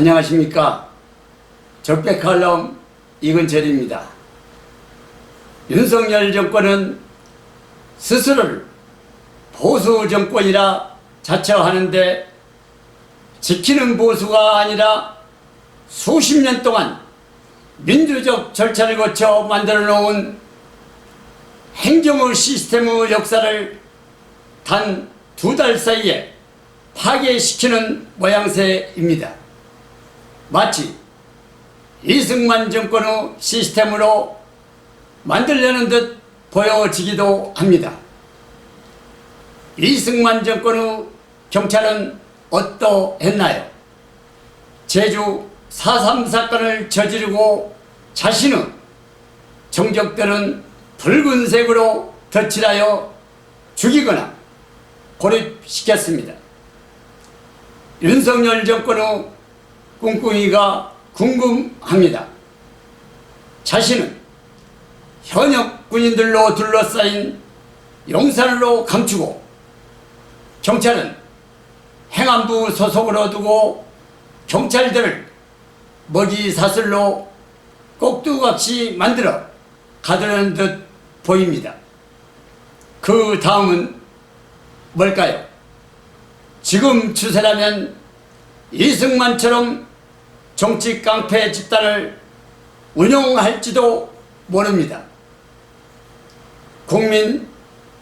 안녕하십니까. 적백칼럼 이근철입니다. 윤석열 정권은 스스로를 보수 정권이라 자처하는데 지키는 보수가 아니라 수십 년 동안 민주적 절차를 거쳐 만들어 놓은 행정의 시스템의 역사를 단 두 달 사이에 파괴시키는 모양새입니다. 마치 이승만 정권의 시스템으로 만들려는 듯 보여지기도 합니다. 이승만 정권의 경찰은 어떠했나요? 제주 4.3 사건을 저지르고 자신의 정적들은 붉은색으로 덧칠하여 죽이거나 고립시켰습니다. 윤석열 정권의 꿍꿍이가 궁금합니다. 자신은 현역 군인들로 둘러싸인 용산로 감추고 경찰은 행안부 소속으로 두고 경찰들을 먹이 사슬로 꼭두각시 만들어 가두는 듯 보입니다. 그 다음은 뭘까요? 지금 추세라면 이승만처럼 정치 깡패 집단을 운영할지도 모릅니다. 국민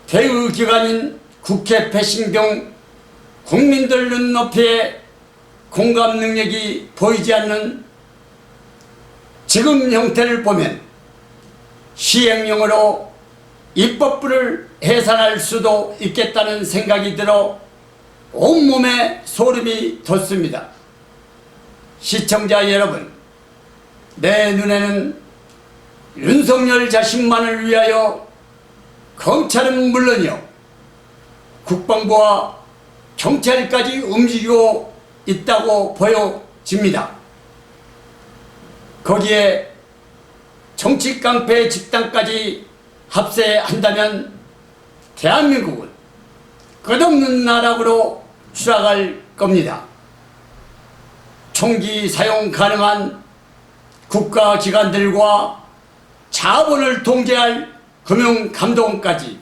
대의 기관인 국회 패싱경 국민들 눈높이에 공감 능력이 보이지 않는 지금 형태를 보면 시행령으로 입법부를 해산할 수도 있겠다는 생각이 들어 온몸에 소름이 돋습니다. 시청자 여러분, 내 눈에는 윤석열 자신만을 위하여 검찰은 물론이요, 국방부와 경찰까지 움직이고 있다고 보여집니다. 거기에 정치 깡패 집단까지 합세한다면 대한민국은 끝없는 나락으로 추락할 겁니다. 총기 사용 가능한 국가기관들과 자본을 통제할 금융감독원까지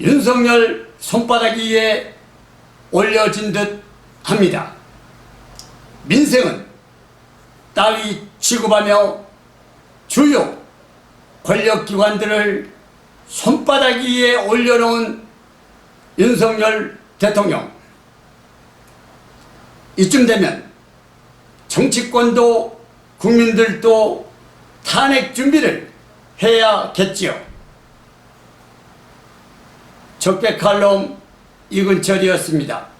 윤석열 손바닥 위에 올려진 듯 합니다. 민생은 따위 취급하며 주요 권력기관들을 손바닥 위에 올려놓은 윤석열 대통령. 이쯤 되면 정치권도 국민들도 탄핵 준비를 해야겠지요. 적백칼럼 이근철이었습니다.